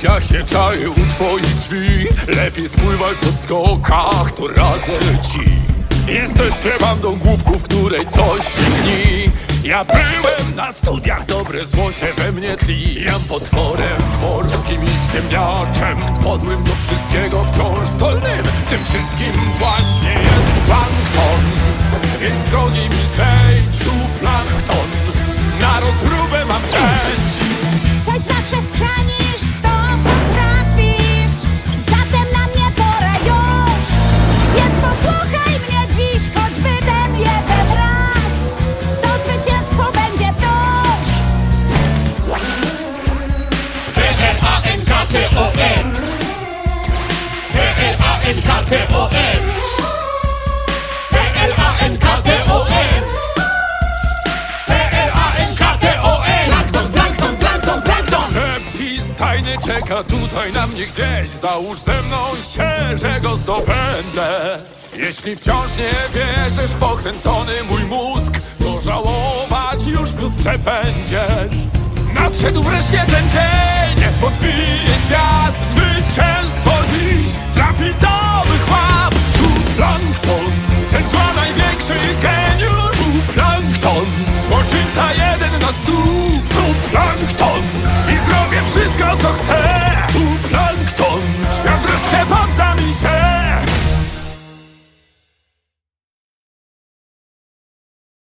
jak się czaję u twoich drzwi. Lepiej spływaj w podskokach, to radzę ci. Jesteście bandą głupków, której coś się śni. Ja byłem na studiach, dobre zło się we mnie tli. Jam potworem morskim i ściemniaczem Podłym do wszystkiego wciąż zdolnym. Tym wszystkim właśnie jest plankton Więc drogi mi zejdź tu plankton P-L-A-N-K-T-O-N. P-L-A-N-K-T-O-N. P-L-A-N-K-T-O-N. Plankton, plankton, plankton, plankton. Tajny czeka tutaj na mnie gdzieś. Załóż ze mną się, że go zdobędę. Jeśli wciąż nie wierzysz, pokręcony mój mózg To żałować już wkrótce będziesz. Nadszedł wreszcie ten dzień Złoczyńca jeden na stół Tu plankton